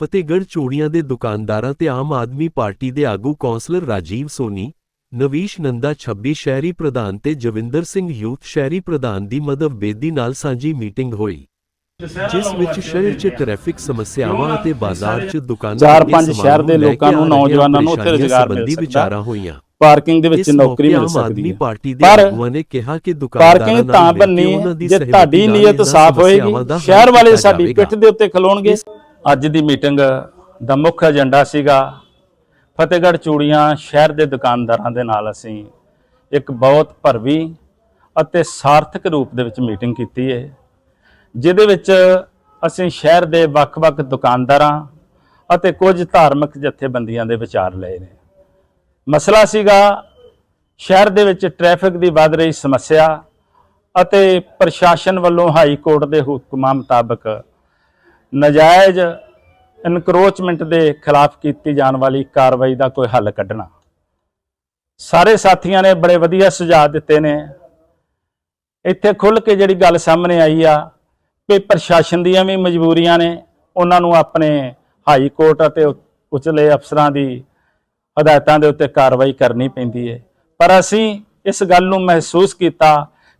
ਫਤਿਹਗੜ੍ਹ ਚੂੜੀਆਂ ਦੇ ਦੁਕਾਨਦਾਰਾਂ ਤੇ ਆਮ ਆਦਮੀ ਪਾਰਟੀ ਦੇ ਆਗੂ ਕੌਂਸਲਰ ਰਾਜੀਵ ਸੋਨੀ ਨਵੀਸ਼ ਨੰਦਾ 26 ਸ਼ਹਿਰੀ ਪ੍ਰਧਾਨ ਤੇ ਜਵਿੰਦਰ ਸਿੰਘ ਯੂਥ ਸ਼ਹਿਰੀ ਪ੍ਰਧਾਨ ਦੀ ਮਦਦ ਬੇਦੀ ਨਾਲ ਸਾਂਝੀ ਮੀਟਿੰਗ ਹੋਈ ਜਿਸ ਵਿੱਚ ਸ਼ਹਿਰ 'ਚ ਟ੍ਰੈਫਿਕ ਸਮੱਸਿਆਵਾਂ ਅਤੇ ਬਾਜ਼ਾਰ 'ਚ ਦੁਕਾਨਾਂ ਪੰਜ ਸਮਾਨ ਸ਼ਹਿਰ ਦੇ ਲੋਕਾਂ ਨੂੰ, ਨੌਜਵਾਨਾਂ ਨੂੰ ਉੱਥੇ ਰੁਜ਼ਗਾਰ ਮਿਲ ਸਕਦਾ। ਵਿਚਾਰਾਂ ਹੋਈਆਂ ਪਾਰਕਿੰਗ ਦੇ ਵਿੱਚ ਨੌਕਰੀ ਮਿਲ ਸਕਦੀ ਹੈ ਪਾਰਟੀ ਦੇ ਪਰ ਆਗੂਆਂ ਨੇ ਕਿਹਾ ਕਿ ਦੁਕਾਨਦਾਰਾਂ ਪਾਰਕਿੰਗ ਤਾਂ ਬੰਨੀ ਦੀ ਜੇ ਤੁਹਾਡੀ ਨੀਅਤ ਸਾਫ਼ ਹੋਏਗੀ ਦਾ ਸ਼ਹਿਰ ਵਾਲੇ ਸਾਡੀ। ਪਿੱਠ ਦੇ ਉੱਤੇ ਖਲੋਣਗੇ ਅੱਜ ਦੀ ਮੀਟਿੰਗ ਦਾ ਮੁੱਖ ਏਜੰਡਾ ਸੀਗਾ ਫਤਿਹਗੜ੍ਹ ਚੂੜੀਆਂ ਸ਼ਹਿਰ ਦੇ ਦੁਕਾਨਦਾਰਾਂ ਦੇ ਨਾਲ ਅਸੀਂ ਇੱਕ ਬਹੁਤ ਭਰਵੀ ਅਤੇ ਸਾਰਥਕ ਰੂਪ ਦੇ ਵਿੱਚ ਮੀਟਿੰਗ ਕੀਤੀ ਹੈ ਜਿਹਦੇ ਵਿੱਚ ਅਸੀਂ ਸ਼ਹਿਰ ਦੇ ਵੱਖ-ਵੱਖ ਦੁਕਾਨਦਾਰਾਂ ਅਤੇ ਕੁਝ ਧਾਰਮਿਕ ਜਥੇਬੰਦੀਆਂ ਦੇ ਵਿਚਾਰ ਲਏ ਨੇ। ਮਸਲਾ ਸੀਗਾ ਸ਼ਹਿਰ ਦੇ ਵਿੱਚ ਟ੍ਰੈਫਿਕ ਦੀ ਵੱਧ ਰਹੀ ਸਮੱਸਿਆ ਅਤੇ ਪ੍ਰਸ਼ਾਸਨ ਵੱਲੋਂ ਹਾਈ ਕੋਰਟ ਦੇ ਹੁਕਮਾਂ ਮੁਤਾਬਕ ਨਜਾਇਜ਼ ਇਨਕਰੋਚਮੈਂਟ ਦੇ ਖਿਲਾਫ ਕੀਤੀ ਜਾਣ ਵਾਲੀ ਕਾਰਵਾਈ ਦਾ ਕੋਈ ਹੱਲ ਕੱਢਣਾ। ਸਾਰੇ ਸਾਥੀਆਂ ਨੇ ਬੜੇ ਵਧੀਆ ਸੁਝਾਅ ਦਿੱਤੇ ਨੇ। ਇੱਥੇ ਖੁੱਲ ਕੇ ਜਿਹੜੀ ਗੱਲ ਸਾਹਮਣੇ ਆਈ ਆ ਕਿ ਪ੍ਰਸ਼ਾਸਨ ਦੀਆਂ ਵੀ ਮਜਬੂਰੀਆਂ ਨੇ, ਉਹਨਾਂ ਨੂੰ ਆਪਣੇ ਹਾਈ ਕੋਰਟ ਅਤੇ ਉਚਲੇ ਅਫਸਰਾਂ ਦੀ ਹਦਾਇਤਾਂ ਦੇ ਉੱਤੇ ਕਾਰਵਾਈ ਕਰਨੀ ਪੈਂਦੀ ਹੈ ਪਰ ਅਸੀਂ ਇਸ ਗੱਲ ਨੂੰ ਮਹਿਸੂਸ ਕੀਤਾ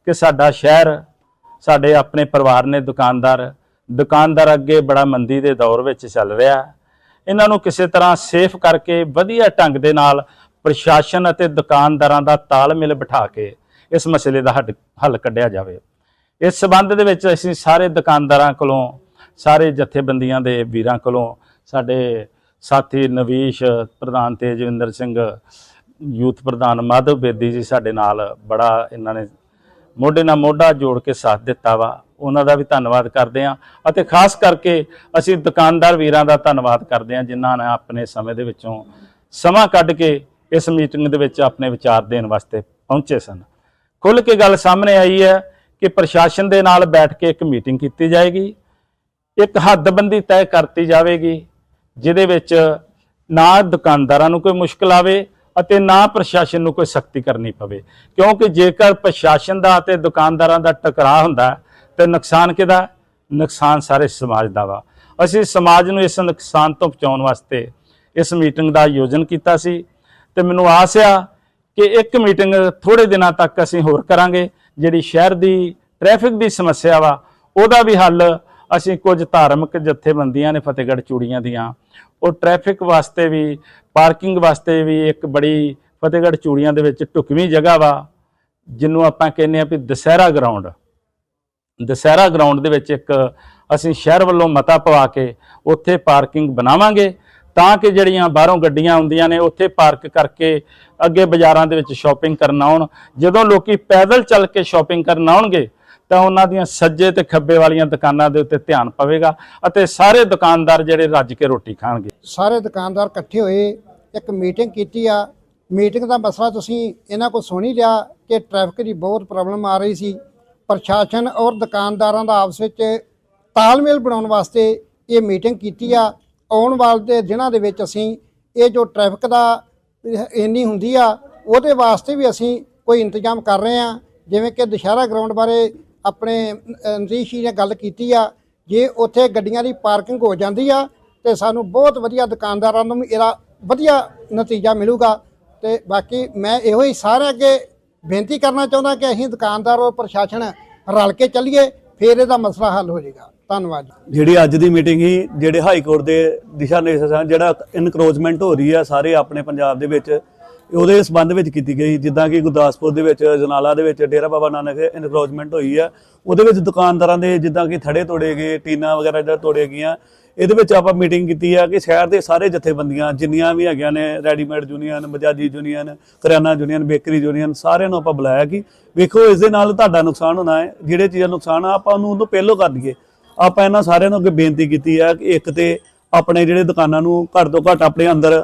ਕਿ ਸਾਡਾ ਸ਼ਹਿਰ, ਸਾਡੇ ਆਪਣੇ ਪਰਿਵਾਰ ਨੇ ਦੁਕਾਨਦਾਰ ਦੁਕਾਨਦਾਰ ਅੱਗੇ ਬੜਾ ਮੰਦੀ ਦੇ ਦੌਰ ਵਿੱਚ ਚੱਲ ਰਿਹਾ ਇਹਨਾਂ ਨੂੰ ਕਿਸੇ ਤਰ੍ਹਾਂ ਸੇਫ ਕਰਕੇ ਵਧੀਆ ਢੰਗ ਦੇ ਨਾਲ ਪ੍ਰਸ਼ਾਸਨ ਅਤੇ ਦੁਕਾਨਦਾਰਾਂ ਦਾ ਤਾਲਮੇਲ ਬਿਠਾ ਕੇ ਇਸ ਮਸਲੇ ਦਾ ਹੱਡ- ਹੱਲ ਕੱਢਿਆ ਜਾਵੇ। ਇਸ ਸਬੰਧ ਦੇ ਵਿੱਚ ਅਸੀਂ ਸਾਰੇ ਦੁਕਾਨਦਾਰਾਂ ਕੋਲੋਂ, ਸਾਰੇ ਜਥੇਬੰਦੀਆਂ ਦੇ ਵੀਰਾਂ ਕੋਲੋਂ, ਸਾਡੇ ਸਾਥੀ ਨਵੀਸ਼ ਪ੍ਰਧਾਨ ਤੇਜਵਿੰਦਰ ਸਿੰਘ, ਯੂਥ ਪ੍ਰਧਾਨ ਮਾਧਵ ਬੇਦੀ ਜੀ ਸਾਡੇ ਨਾਲ ਬੜਾ ਇਹਨਾਂ ਨੇ ਮੋਢੇ ਨਾਲ ਮੋਢਾ ਜੋੜ ਕੇ ਸਾਥ ਦਿੱਤਾ ਵਾ। ਉਹਨਾਂ ਦਾ ਵੀ ਧੰਨਵਾਦ ਕਰਦੇ ਹਾਂ। ਅਤੇ ਖਾਸ ਕਰਕੇ ਅਸੀਂ ਦੁਕਾਨਦਾਰ ਵੀਰਾਂ ਦਾ ਧੰਨਵਾਦ ਕਰਦੇ ਹਾਂ, ਜਿਨ੍ਹਾਂ ਨੇ ਆਪਣੇ ਸਮੇਂ ਦੇ ਵਿੱਚੋਂ ਸਮਾਂ ਕੱਢ ਕੇ ਇਸ ਮੀਟਿੰਗ ਦੇ ਵਿੱਚ ਆਪਣੇ ਵਿਚਾਰ ਦੇਣ ਵਾਸਤੇ ਪਹੁੰਚੇ ਸਨ। ਖੁੱਲ ਕੇ ਗੱਲ ਸਾਹਮਣੇ ਆਈ ਹੈ ਕਿ ਪ੍ਰਸ਼ਾਸਨ ਦੇ ਨਾਲ ਬੈਠ ਕੇ ਇੱਕ ਮੀਟਿੰਗ ਕੀਤੀ ਜਾਏਗੀ। ਇੱਕ ਹੱਦਬੰਦੀ ਤੈਅ ਕਰਤੀ ਜਾਵੇਗੀ, ਜਿਹਦੇ ਵਿੱਚ ਨਾ ਦੁਕਾਨਦਾਰਾਂ ਨੂੰ ਕੋਈ ਮੁਸ਼ਕਲ ਆਵੇ ਅਤੇ ਨਾ ਪ੍ਰਸ਼ਾਸਨ ਨੂੰ ਕੋਈ ਸਖਤੀ ਕਰਨੀ ਪਵੇ। ਕਿਉਂਕਿ ਜੇਕਰ ਪ੍ਰਸ਼ਾਸਨ ਦਾ ਅਤੇ ਦੁਕਾਨਦਾਰਾਂ ਦਾ ਟਕਰਾਅ ਹੁੰਦਾ ਹੈ, ਤੇ ਨੁਕਸਾਨ ਕਿਹਦਾ? ਨੁਕਸਾਨ ਸਾਰੇ ਸਮਾਜ ਦਾ ਵਾ। ਅਸੀਂ ਸਮਾਜ ਨੂੰ ਇਸ ਨੁਕਸਾਨ ਤੋਂ ਬਚਾਉਣ ਵਾਸਤੇ ਇਸ ਮੀਟਿੰਗ ਦਾ ਆਯੋਜਨ ਕੀਤਾ ਸੀ ਤੇ ਮੈਨੂੰ ਆਸ ਆ ਕਿ ਇੱਕ ਮੀਟਿੰਗ ਥੋੜੇ ਦਿਨਾਂ ਤੱਕ ਅਸੀਂ ਹੋਰ ਕਰਾਂਗੇ। ਜਿਹੜੀ ਸ਼ਹਿਰ ਦੀ ਟ੍ਰੈਫਿਕ ਦੀ ਸਮੱਸਿਆ ਵਾ ਉਹਦਾ ਵੀ ਹੱਲ ਅਸੀਂ ਕੁਝ ਧਾਰਮਿਕ ਜਥੇਬੰਦੀਆਂ ਨੇ ਫਤਿਹਗੜ੍ਹ ਚੂੜੀਆਂ ਦੀਆਂ। ਉਹ ਟ੍ਰੈਫਿਕ ਵਾਸਤੇ ਵੀ ਪਾਰਕਿੰਗ ਵਾਸਤੇ ਵੀ ਇੱਕ ਬੜੀ ਫਤਿਹਗੜ੍ਹ ਚੂੜੀਆਂ ਦੇ ਵਿੱਚ ਢੁਕਵੀਂ ਜਗ੍ਹਾ ਵਾ ਜਿਹਨੂੰ ਆਪਾਂ ਕਹਿੰਦੇ ਆ ਵੀ ਦਸਹਿਰਾ ਗਰਾਊਂਡ ਦਸਹਿਰਾ ਗਰਾਊਂਡ ਦੇ ਵਿੱਚ ਇੱਕ ਅਸੀਂ ਸ਼ਹਿਰ ਵੱਲੋਂ ਮਤਾ ਪਵਾ ਕੇ ਉੱਥੇ ਪਾਰਕਿੰਗ ਬਣਾਵਾਂਗੇ, ਤਾਂ ਕਿ ਜਿਹੜੀਆਂ ਬਾਹਰੋਂ ਗੱਡੀਆਂ ਆਉਂਦੀਆਂ ਨੇ ਉੱਥੇ ਪਾਰਕ ਕਰਕੇ ਅੱਗੇ ਬਾਜ਼ਾਰਾਂ ਦੇ ਵਿੱਚ ਸ਼ਾਪਿੰਗ ਕਰਨ ਆਉਣ। ਜਦੋਂ ਲੋਕੀ ਪੈਦਲ ਚੱਲ ਕੇ ਸ਼ਾਪਿੰਗ ਕਰਨ ਆਉਣਗੇ ਤਾਂ ਉਹਨਾਂ ਦੀਆਂ ਸੱਜੇ ਤੇ ਖੱਬੇ ਵਾਲੀਆਂ ਦੁਕਾਨਾਂ ਦੇ ਉੱਤੇ ਧਿਆਨ ਪਵੇਗਾ ਅਤੇ ਸਾਰੇ ਦੁਕਾਨਦਾਰ ਜਿਹੜੇ ਰੱਜ ਕੇ ਰੋਟੀ ਖਾਣਗੇ। ਸਾਰੇ ਦੁਕਾਨਦਾਰ ਇਕੱਠੇ ਹੋਏ, ਇੱਕ ਮੀਟਿੰਗ ਕੀਤੀ ਆ। ਮੀਟਿੰਗ ਦਾ ਮਸਲਾ ਤੁਸੀਂ ਇਹਨਾਂ ਕੋਲ ਸੁਣੀ ਲਿਆ ਕਿ ਟ੍ਰੈਫਿਕ ਦੀ ਬਹੁਤ ਪ੍ਰੋਬਲਮ ਆ ਰਹੀ ਸੀ। ਪ੍ਰਸ਼ਾਸਨ ਔਰ ਦੁਕਾਨਦਾਰਾਂ ਦਾ ਆਪਸ ਵਿੱਚ ਤਾਲਮੇਲ ਬਣਾਉਣ ਵਾਸਤੇ ਇਹ ਮੀਟਿੰਗ ਕੀਤੀ ਆ। ਆਉਣ ਵਾਲੇ ਦਿਨਾਂ ਦੇ ਵਿੱਚ ਅਸੀਂ ਇਹ ਜੋ ਟ੍ਰੈਫਿਕ ਦਾ ਇੰਨੀ ਹੁੰਦੀ ਆ, ਉਹਦੇ ਵਾਸਤੇ ਵੀ ਅਸੀਂ ਕੋਈ ਇੰਤਜ਼ਾਮ ਕਰ ਰਹੇ ਆ। ਜਿਵੇਂ ਕਿ ਦੁਸ਼ਹਿਰਾ ਗਰਾਊਂਡ ਬਾਰੇ ਆਪਣੇ ਅ, ਜੀ ਨੇ ਗੱਲ ਕੀਤੀ ਆ ਜੇ ਉੱਥੇ ਗੱਡੀਆਂ ਦੀ ਪਾਰਕਿੰਗ ਹੋ ਜਾਂਦੀ ਆ ਤੇ ਸਾਨੂੰ ਬਹੁਤ ਵਧੀਆ ਦੁਕਾਨਦਾਰਾਂ ਨੂੰ ਵੀ ਇਹਦਾ ਵਧੀਆ ਨਤੀਜਾ ਮਿਲੂਗਾ। ਤੇ ਬਾਕੀ ਮੈਂ ਇਹੋ ਹੀ ਸਾਰੇ ਅੱਗੇ ਬੇਨਤੀ ਕਰਨਾ ਚਾਹੁੰਦਾ ਕਿ ਅਸੀਂ ਦੁਕਾਨਦਾਰ ਔਰ ਪ੍ਰਸ਼ਾਸਨ ਰਲ ਕੇ ਚੱਲੀਏ ਫਿਰ ਇਹਦਾ ਮਸਲਾ ਹੱਲ ਹੋ ਜਾਏਗਾ। ਧੰਨਵਾਦ। ਜੀ ਜਿਹੜੀ ਅੱਜ ਦੀ ਮੀਟਿੰਗ ਹੀ ਜਿਹੜੇ ਹਾਈ ਕੋਰਟ ਦੇ ਦਿਸ਼ਾ ਨਿਰਦੇਸ਼ਾਂ ਜਿਹੜਾ ਇਨਕਰੋਚਮੈਂਟ ਹੋ ਰਹੀ ਹੈ ਸਾਰੇ ਆਪਣੇ ਪੰਜਾਬ ਦੇ ਵਿੱਚ ਉਹਦੇ ਸੰਬੰਧ ਵਿੱਚ ਕੀਤੀ ਗਈ। ਜਿੱਦਾਂ ਕਿ ਗੁਰਦਾਸਪੁਰ ਦੇ ਵਿੱਚ, ਜਨਾਲਾ ਦੇ ਵਿੱਚ, ਡੇਰਾ ਬਾਬਾ ਨਾਨਕ ਇਨਕਰੋਚਮੈਂਟ ਹੋਈ ਹੈ ਉਹਦੇ ਵਿੱਚ ਦੁਕਾਨਦਾਰਾਂ ਦੇ ਜਿੱਦਾਂ ਕਿ ਥੜੇ ਤੋੜੇ ਗਏ, ਟੀਨਾ ਵਗੈਰਾ ਜਿਹੜਾ ਤੋੜੇ ਗਈਆਂ। ਇਹਦੇ ਵਿੱਚ ਆਪਾਂ ਮੀਟਿੰਗ ਕੀਤੀ ਆ ਕਿ ਸ਼ਹਿਰ ਦੇ ਸਾਰੇ ਜਥੇਬੰਦੀਆਂ, ਜਿੰਨੀਆਂ ਵੀ ਹੈਗੀਆਂ ਨੇ ਰੈਡੀਮੇਡ ਯੂਨੀਅਨ ਬਜਾਜੀ ਯੂਨੀਅਨ ਕਰਿਆਨਾ ਯੂਨੀਅਨ ਬੇਕਰੀ ਯੂਨੀਅਨ ਸਾਰਿਆਂ ਨੂੰ ਆਪਾਂ ਬੁਲਾਇਆ ਕਿ ਵੇਖੋ ਇਸ ਦੇ ਨਾਲ ਤੁਹਾਡਾ ਨੁਕਸਾਨ ਹੋਣਾ ਹੈ। ਜਿਹੜੇ ਚੀਜ਼ਾਂ ਨੁਕਸਾਨ ਆ, ਆਪਾਂ ਉਹਨੂੰ ਉਹਨੂੰ ਪਹਿਲੋਂ ਕਰ ਦਈਏ। ਆਪਾਂ ਇਹਨਾਂ ਸਾਰਿਆਂ ਨੂੰ ਅੱਗੇ ਬੇਨਤੀ ਕੀਤੀ ਆ ਕਿ ਇੱਕ ਤੇ ਆਪਣੇ ਜਿਹੜੇ ਦੁਕਾਨਾਂ ਨੂੰ ਘੱਟ ਤੋਂ ਘੱਟ ਆਪਣੇ ਅੰਦਰ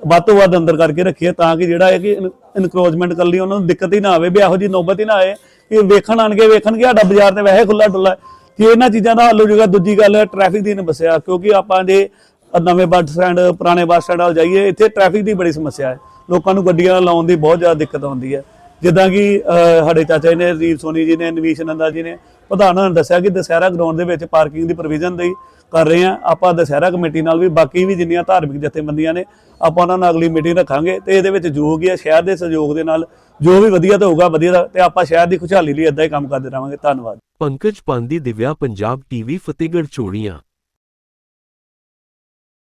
ਵੱਧ ਤੋਂ ਵੱਧ ਅੰਦਰ ਕਰਕੇ ਰੱਖੀਏ ਤਾਂ ਕਿ ਜਿਹੜਾ ਹੈ ਕਿ ਇਨਕਰੋਚਮੈਂਟ ਕਰ ਲਈ ਉਹਨਾਂ ਨੂੰ ਦਿੱਕਤ ਹੀ ਨਾ ਆਵੇ, ਵੀ ਇਹੋ ਜੀ ਨੌਬਤ ਹੀ ਨਾ ਆਏ। ਕਿ ਵੇਖਣ ਆਣਗੇ, ਵੇਖਣਗੇ, ਸਾਡਾ ਬਾਜ਼ਾਰ ਤੇ ਵੈਸੇ ਖੁੱਲਾ ਡੁੱਲਾ ਹੈ। ਕਿ ਇਹਨਾਂ ਚੀਜ਼ਾਂ ਦਾ ਹੱਲ ਹੋ ਜਾਊਗਾ, ਦੂਜੀ ਗੱਲ ਟ੍ਰੈਫਿਕ ਦੀ ਨੇ ਕਿਉਂਕਿ ਆਪਾਂ ਜੇ ਨਵੇਂ ਬੱਸ ਸਟੈਂਡ ਪੁਰਾਣੇ ਬੱਸ ਸਟੈਂਡ ਵੱਲ ਜਾਈਏ, ਇੱਥੇ ਟ੍ਰੈਫਿਕ ਦੀ ਬੜੀ ਸਮੱਸਿਆ ਹੈ। ਲੋਕਾਂ ਨੂੰ ਗੱਡੀਆਂ ਲਾਉਣ ਦੀ ਬਹੁਤ ਜ਼ਿਆਦਾ ਦਿੱਕਤ ਆਉਂਦੀ ਹੈ। ਜਿੱਦਾਂ ਕਿ ਸਾਡੇ ਚਾਚਾ ਜੀ ਨੇ ਰਜੀਵ ਸੋਨੀ ਜੀ ਨੇ ਨਵੀਸ਼ ਨੰਦਾ ਜੀ ਨੇ ਪ੍ਰਧਾਨਾਂ ਨੇ ਦੱਸਿਆ ਕਿ ਦਸਹਿਰਾ ਗਰਾਊਂਡ ਦੇ ਵਿੱਚ ਪਾਰਕਿੰਗ ਦੀ ਪ੍ਰੋਵੀਜ਼ਨ ਦੀ ਕਰ ਰਹੇ ਆ ਆਪਾਂ ਦੁਸਹਿਰਾ ਕਮੇਟੀ ਨਾਲ ਵੀ, ਬਾਕੀ ਵੀ ਜਿੰਨੀਆਂ ਧਾਰਮਿਕ ਜਥੇਬੰਦੀਆਂ ਨੇ, ਆਪਾਂ ਉਹਨਾਂ ਨਾਲ ਅਗਲੀ ਮੀਟਿੰਗ ਰੱਖਾਂਗੇ ਤੇ ਇਹਦੇ ਵਿੱਚ ਜੋ ਵੀ ਹੈ, ਸ਼ਹਿਰ ਦੇ ਸਹਿਯੋਗ ਦੇ ਨਾਲ ਜੋ ਵੀ ਵਧੀਆ ਤਾਂ ਹੋਊਗਾ, ਵਧੀਆ ਦਾ ਤੇ ਆਪਾਂ ਸ਼ਹਿਰ ਦੀ ਖੁਸ਼ਹਾਲੀ ਲਈ ਇਦਾਂ ਹੀ ਕੰਮ ਕਰਦੇ ਰਹਾਂਗੇ। ਧੰਨਵਾਦ। ਪੰਕਜ ਪਾਂਦੀ ਦਿਵਿਆ ਪੰਜਾਬ ਟੀਵੀ, ਫਤਿਹਗੜ੍ਹ ਚੂੜੀਆਂ।